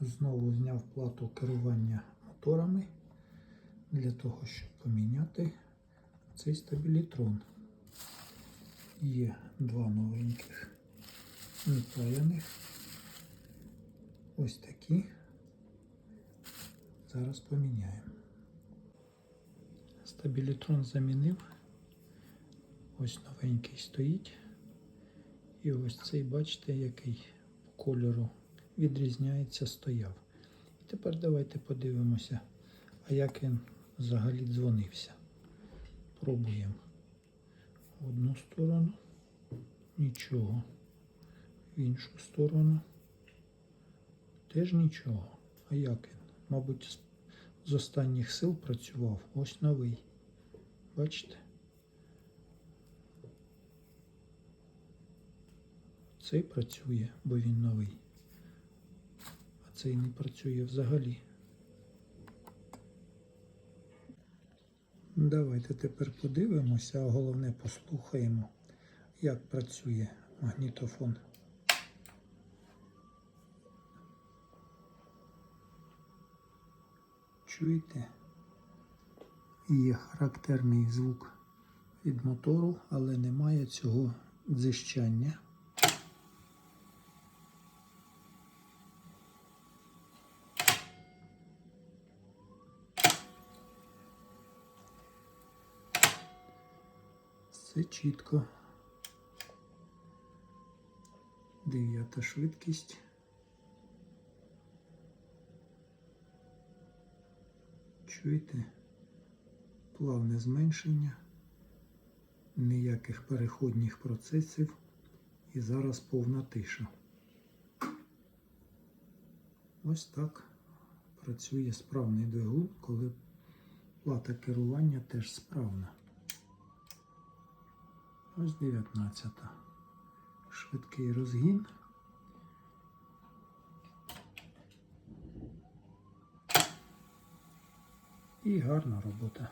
Знову зняв плату керування моторами для того, щоб поміняти цей стабілітрон. Є два новеньких непаяних. Ось такі. Зараз поміняємо. Стабілітрон замінив. Ось новенький стоїть. І ось цей, бачите, який по кольору відрізняється, стояв. І тепер давайте подивимося, а як він взагалі дзвонився. Пробуємо в одну сторону, нічого. В іншу сторону теж нічого. А як він? Мабуть, з- останніх сил працював. Ось новий. Бачите? Цей працює, бо він новий. Цей не працює взагалі. Давайте тепер подивимося, а головне послухаємо, як працює магнітофон. Чуєте? Є характерний звук від мотору, але немає цього дзищання. Все чітко. Дев'ята швидкість. Чуєте? Плавне зменшення, ніяких переходних процесів і зараз повна тиша. Ось так працює справний двигун, коли плата керування теж справна. Ось 19. Швидкий розгін. І гарна робота.